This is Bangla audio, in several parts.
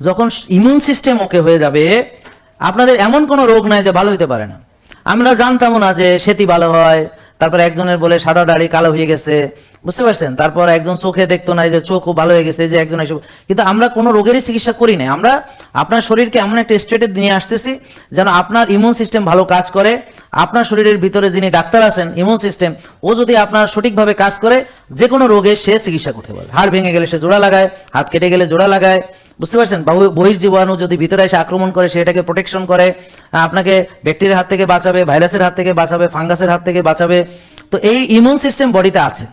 যখন ইমিউন সিস্টেম ওকে হয়ে যাবে, আপনাদের এমন কোনো রোগ নাই যে ভালো হইতে পারে না। আমরা জানতামও না যে সেটি ভালো হয়, তারপর একজনের বলে সাদা দাড়ি কালো হয়ে গেছে, বুঝতে পারছেন? তারপর একজন চোখে দেখতো না যে চোখ ভালো হয়ে গেছে যে একজন এসব কিন্তু আমরা কোনো রোগেরই চিকিৎসা করি না আমরা আপনার শরীরকে এমন একটা স্টেটে নিয়ে আসতেছি যেন আপনার ইমিউন সিস্টেম ভালো কাজ করে। আপনার শরীরের ভিতরে যিনি ডাক্তার আছেন ইমিউন সিস্টেম ও যদি আপনার সঠিকভাবে কাজ করে, যে কোনো রোগে সে চিকিৎসা করতে পারে হাড় ভেঙে গেলে সে জোড়া লাগায়, হাত কেটে গেলে জোড়া লাগায় বুঝতে পারছেন? বাহু- বহির্জীবাণু যদি ভিতরে এসে আক্রমণ করে সেটাকে প্রোটেকশন করে আপনাকে ব্যাকটেরিয়ার হাত থেকে বাঁচাবে, ভাইরাসের হাত থেকে বাঁচাবে, ফাঙ্গাসের হাত থেকে বাঁচাবে। তো এই ইমিউন সিস্টেম বডিতে আছে।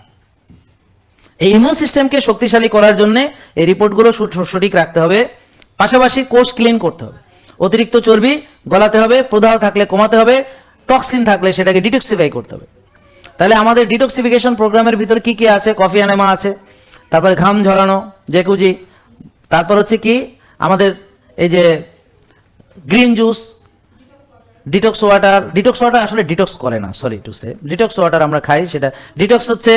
এই ইমিউন সিস্টেমকে শক্তিশালী করার জন্য এই রিপোর্টগুলো সঠিক রাখতে হবে। পাশাপাশি কোষ ক্লিন করতে হবে। অতিরিক্ত চর্বি গলাতে হবে, প্রদাহ থাকলে কমাতে হবে টক্সিন থাকলে সেটাকে ডিটক্সিফাই করতে হবে। তাহলে আমাদের ডিটক্সিফিকেশন প্রোগ্রামের ভিতর কি কি আছে? কফি অ্যানেমা আছে, তারপরে ঘাম ঝরানো জেকুজি তারপর হচ্ছে কি, আমাদের এই যে green juice detox water detox water আসলে ডিটক্স করে না sorry to say detox water আমরা খাই, সেটা ডিটক্স হচ্ছে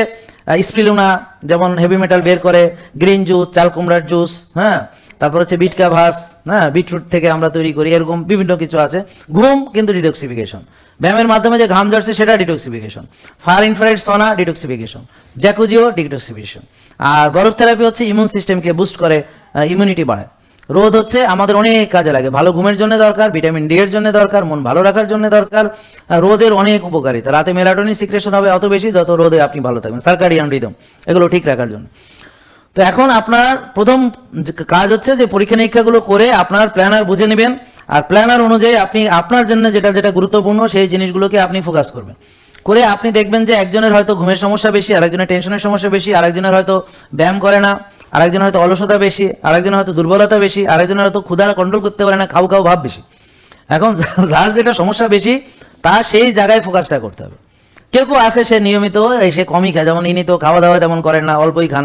স্প্রিলুনা যেমন হেভি মেটাল বের করে গ্রিন জুস চাল কুমড়ার জুস হ্যাঁ? তারপর হচ্ছে বিটকা ভাস হ্যাঁ বিটরুট থেকে আমরা তৈরি করি, এরকম বিভিন্ন কিছু আছে। ঘুম কিন্তু ডিটক্সিফিকেশন। ব্যায়ামের মাধ্যমে যে ঘাম ঝরছে সেটা detoxification. Far infrared sauna, detoxification. জ্যাকুজিও, detoxification. আর বরফ থেরাপি হচ্ছে ইমিউন সিস্টেমকে বুস্ট করে ইমিউনিটি বাড়ায়। রোদ হচ্ছে আমাদের অনেক কাজে লাগে। ভালো ঘুমের জন্য দরকার ভিটামিন ডি এর জন্য দরকার, মন ভালো রাখার জন্য দরকার। রোদের অনেক উপকারিতা। রাতে মেলাটোনিন সিক্রেশন হবে অত বেশি, যত রোদে আপনি ভালো থাকবেন। সার্কাডিয়ান রিদম এগুলো ঠিক রাখার জন্য। তো এখন আপনার প্রথম কাজ হচ্ছে যে পরীক্ষা নিরীক্ষাগুলো করে আপনার প্ল্যানার বুঝে নেবেন। আর প্ল্যানার অনুযায়ী আপনি, আপনার জন্য যেটা যেটা গুরুত্বপূর্ণ সেই জিনিসগুলোকে আপনি ফোকাস করবেন। করে আপনি দেখবেন যে একজনের হয়তো ঘুমের সমস্যা বেশি, আরেকজনের টেনশনের সমস্যা বেশি, আরেকজনের হয়তো ব্যায়াম করে না, আরেকজনের হয়তো অলসতা বেশি, আরেকজনের হয়তো দুর্বলতা বেশি, আরেকজনের হয়তো ক্ষুধা কন্ট্রোল করতে পারে না, খাও খাও, ভাব বেশি। এখন যার যেটা সমস্যা বেশি তা সেই জায়গায় ফোকাসটা করতে হবে। কেউ কেউ আসে সে নিয়মিত সে কমই খায়। যেমন ইনি তো খাওয়া দাওয়া তেমন করেন না, অল্পই খান।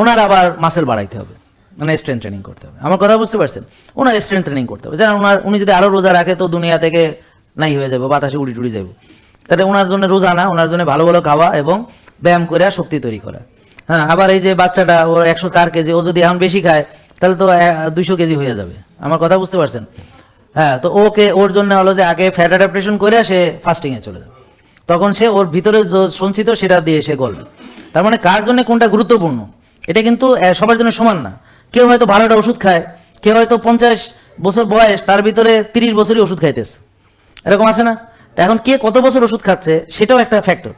ওনার আবার মাসেল বাড়াইতে হবে। মানে স্ট্রেন ট্রেনিং করতে হবে। আমার কথা বুঝতে পারছেন? ওনার স্ট্রেন্থ ট্রেনিং করতে হবে। যেন ওনার, উনি যদি আরও রোজা রাখে, তো দুনিয়া থেকে নাই হয়ে যাবে, বাতাসে উড়ি টুড়ি যাবে তাহলে ওনার জন্য রোজা না, ওনার জন্য ভালো ভালো খাওয়া এবং ব্যায়াম করে শক্তি তৈরি করা। হ্যাঁ আবার এই যে বাচ্চাটা ওর একশো চার কেজি, ও যদি এখন বেশি খায়, তাহলে তো দুইশো কেজি হয়ে যাবে। আমার কথা বুঝতে পারছেন? হ্যাঁ তো ওকে, ওর জন্য হলো যে আগে ফ্যাট অ্যাডাপ্টেশন করে সে ফাস্টিংয়ে চলে যাবে। তখন সে ওর ভিতরে সঞ্চিত সেটা দিয়ে সে গলবে তার মানে কার জন্য কোনটা গুরুত্বপূর্ণ? এটা কিন্তু সবার জন্য সমান না। কেউ হয়তো বারোটা ওষুধ খায়, কেউ হয়তো পঞ্চাশ বছর বয়স, তার ভিতরে তিরিশ বছরই ওষুধ খাইতেছে। এরকম আছে না? এখন কে কত বছর ওষুধ খাচ্ছে, সেটাও একটা ফ্যাক্টর